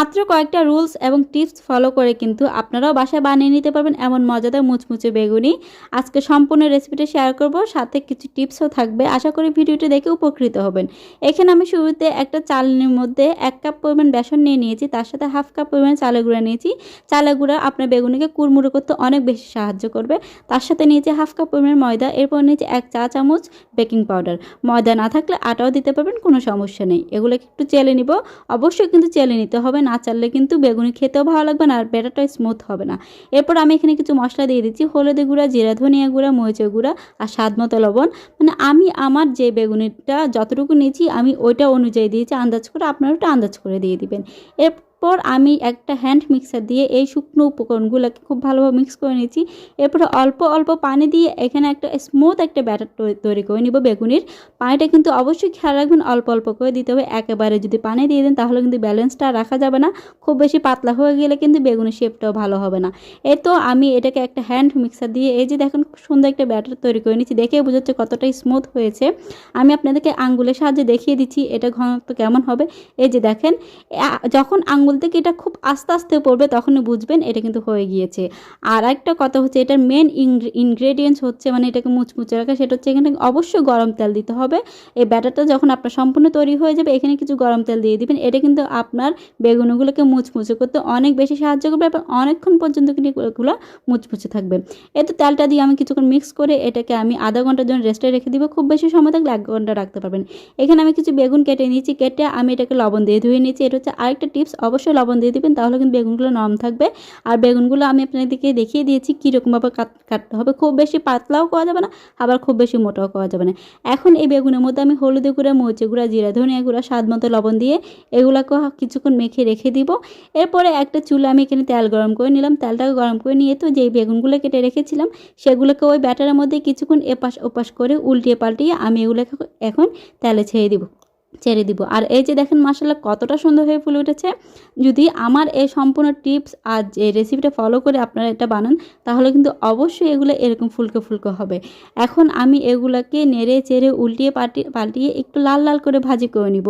মাত্র কয়েকটা রুলস এবং টিপস ফলো করে কিন্তু আপনারাও বাসায় বানিয়ে নিতে পারবেন এমন মজাদার মুচমুচে বেগুনি। আজকে সম্পূর্ণ রেসিপিটা শেয়ার করব, সাথে কিছু টিপসও থাকবে। আশা করি ভিডিওটি দেখে উপকৃত হবেন। এখানে আমি শুরুতে একটা চালনির মধ্যে এক কাপ পরিমাণ বেসন নিয়ে নিয়েছি, তার সাথে হাফ কাপ পরিমাণ চালের গুঁড়া নিয়েছি। চালের গুঁড়া আপনার বেগুনিকে কুড়মুড়ো করতে অনেক বেশি সাহায্য করবে। তার সাথে নিয়েছি হাফ কাপ পরিমাণ ময়দা, এরপর নিয়েছি এক চা চামচ বেকিং পাউডার ময়দা না থাকলে আটাও দিতে পারবেন, কোনো সমস্যা নেই। এগুলোকে একটু চেলে নিব। অবশ্যই কিন্তু চেলে নিতে হবে না চাললে কিন্তু বেগুনি খেতেও ভালো লাগবে না আর ব্যাটারটা স্মুথ হবে না। এরপর আমি এখানে কিছু মশলা দিয়ে দিচ্ছি হলুদের গুঁড়া, জিরা, ধনিয়া গুঁড়া, মরিচের গুঁড়া আর স্বাদ মতো লবণ। মানে আমি আমার যে বেগুনিটা যতটুকু নিয়েছি আমি ওইটা অনুযায়ী দিয়েছি, আন্দাজ করে আপনারা ওটা আন্দাজ করে দিয়ে দিবেন। এরপর আমি একটা হ্যান্ড মিক্সার দিয়ে এই শুকনো উপকরণগুলোকে খুব ভালোভাবে মিক্স করে নিয়েছি। এরপরে অল্প অল্প পানি দিয়ে এখানে একটা স্মুথ একটা ব্যাটার তৈরি করে নিব বেগুনির। পানিটা কিন্তু অবশ্যই খেয়াল রাখবেন, অল্প অল্প করে দিতে হবে। একেবারে যদি পানি দিয়ে দেন তাহলে কিন্তু ব্যালেন্সটা রাখা যাবে না। খুব বেশি পাতলা হয়ে গেলে কিন্তু বেগুনের শেপটাও ভালো হবে না। এই তো আমি এটাকে একটা হ্যান্ড মিক্সার দিয়ে এই যে দেখুন খুব সুন্দর একটা ব্যাটার তৈরি করে নিচ্ছি দেখে বোঝাচ্ছে কতটা স্মুথ হয়েছে। আমি আপনাদেরকে আঙ্গুলের সাহায্যে দেখিয়ে দিচ্ছি, এটা ঘনত্ব কেমন হবে। এই যে দেখেন যখন আঙ্গুল থেকে এটা খুব আস্তে আস্তে পড়বে তখনই বুঝবেন, এটা কিন্তু হয়ে গিয়েছে। আর একটা কথা হচ্ছে এটার মেন ইনগ্রেডিয়েন্টস হচ্ছে মানে এটাকে মুচমুচে রাখা, সেটা হচ্ছে এখানে অবশ্যই গরম তেল দিতে হবে। এই ব্যাটারটা যখন আপনার সম্পূর্ণ তৈরি হয়ে যাবে, এখানে কিছু গরম তেল দিয়ে দিবেন, এটা কিন্তু আপনার বেগুনগুলোকে মুচমুচে করতে অনেক বেশি সাহায্য করবে এবং অনেকক্ষণ পর্যন্ত কিন্তু এগুলো মুচমুচে থাকবে। এই তো তেলটা দিয়ে আমি কিছুক্ষণ মিক্স করে এটাকে আমি আধা ঘণ্টার জন্য রেস্টে রেখে দিব, খুব বেশি সময় থাকলে এক ঘণ্টা রাখতে পারবেন। এখানে আমি কিছু বেগুন কেটে নিয়েছি, কেটে আমি এটাকে লবণ দিয়ে ধুয়ে নিয়েছি, এটা হচ্ছে আরেকটা টিপস অবশ্যই লবণ দিয়ে দিবেন, তাহলে কিন্তু বেগুনগুলো নরম থাকবে। আর বেগুনগুলো আমি আপনাদেরকে দেখিয়ে দিয়েছি কীরকমভাবে কাট, কাটতে হবে। খুব বেশি পাতলাও করা যাবে না, আবার খুব বেশি মোটাও করা যাবে না। এখন এই বেগুনের মধ্যে আমি হলুদের গুঁড়া, মরিচের গুঁড়া, জিরা, ধনিয়া গুঁড়া, স্বাদ মতো লবণ দিয়ে এগুলোকে কিছুক্ষণ মেখে রেখে দিব। এরপরে একটা চুলে আমি এখানে তেল গরম করে নিলাম। তেলটাকে গরম করে নিয়ে তো যেই বেগুনগুলো কেটে রেখেছিলাম, সেগুলোকে ওই ব্যাটারের মধ্যে কিছুক্ষণ এপাশ ওপাশ করে উল্টিয়ে পাল্টিয়ে আমি এগুলোকে এখন তেলে ছেড়ে দিব। ছেড়ে দিব। আর এই যে দেখেন মাসাল্লাহ কতটা সুন্দর হয়ে ফুলে উঠেছে। যদি আমার এই সম্পূর্ণ টিপস আর যে রেসিপিটা ফলো করে আপনারা এটা বানান, তাহলে কিন্তু অবশ্যই এগুলো এরকম ফুলকে ফুলকে হবে। এখন আমি এগুলাকে নেড়ে চেড়ে উল্টিয়ে পাল্টিয়ে পাল্টিয়ে একটু লাল লাল করে ভাজি করে নিব।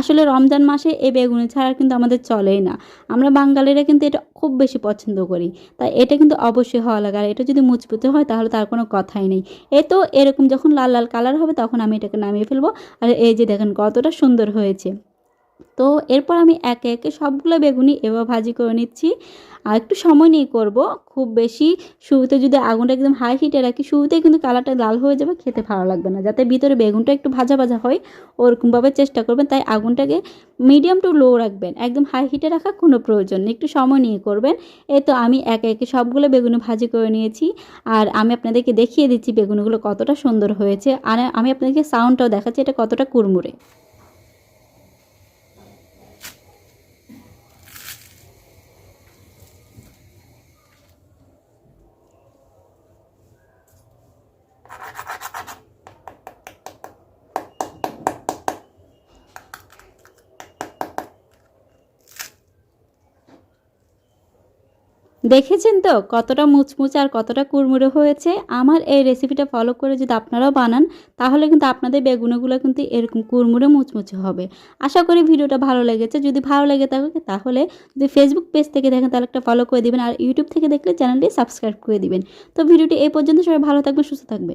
আসলে রমজান মাসে এই বেগুনি ছাড়া কিন্তু আমাদের চলেই না। আমরা বাঙালিরা কিন্তু এটা খুব বেশি পছন্দ করি। তাই এটা কিন্তু অবশ্যই হওয়া লাগে। আর এটা যদি মুচপুতে হয়, তাহলে তার কোনো কথাই নেই। এ তো এরকম যখন লাল লাল কালার হবে, তখন আমি এটাকে নামিয়ে ফেলব। আর এই যে দেখেন, কতটা সুন্দর হয়েছে। তো এরপর আমি একে একে সবগুলো বেগুনি এবার ভাজি করে নিচ্ছি। আর একটু সময় নিয়ে করব, খুব বেশি শুরুতে যদি আগুনটা একদম হাই হিটে রাখি, শুরুতেই কিন্তু কালারটা লাল হয়ে যাবে, খেতে ভালো লাগবে না। যাতে ভিতরে বেগুনটা একটু ভাজা ভাজা হয়, ওরকমভাবে চেষ্টা করবেন। তাই আগুনটাকে মিডিয়াম টু লো রাখবেন। একদম হাই হিটে রাখার কোনো প্রয়োজন নেই। একটু সময় নিয়ে করবেন। এ তো আমি একে একে সবগুলো বেগুনি ভাজি করে নিয়েছি। আর আমি আপনাদেরকে দেখিয়ে দিচ্ছি বেগুনগুলো কতটা সুন্দর হয়েছে। আর আমি আপনাদেরকে সাউন্ডটাও দেখাচ্ছি, এটা কতটা কুড়মুড়ে। দেখেছেন তো কতটা মুচমুচ আর কতটা কুড়মুড়ে হয়েছে? আমার এই রেসিপিটা ফলো করে যদি আপনারাও বানান, তাহলে কিন্তু আপনাদের বেগুনগুলো কিন্তু এরকম কুড়মুড়ে মুচমুচে হবে। আশা করি ভিডিওটা ভালো লেগেছে। যদি ভালো লেগে থাকে, তাহলে যদি ফেসবুক পেজ থেকে দেখেন, তাহলে একটা ফলো করে দিবেন। আর ইউটিউব থেকে দেখলে চ্যানেলটি সাবস্ক্রাইব করে দিবেন। তো ভিডিওটি এই পর্যন্ত। সবাই ভালো থাকবে সুস্থ থাকবে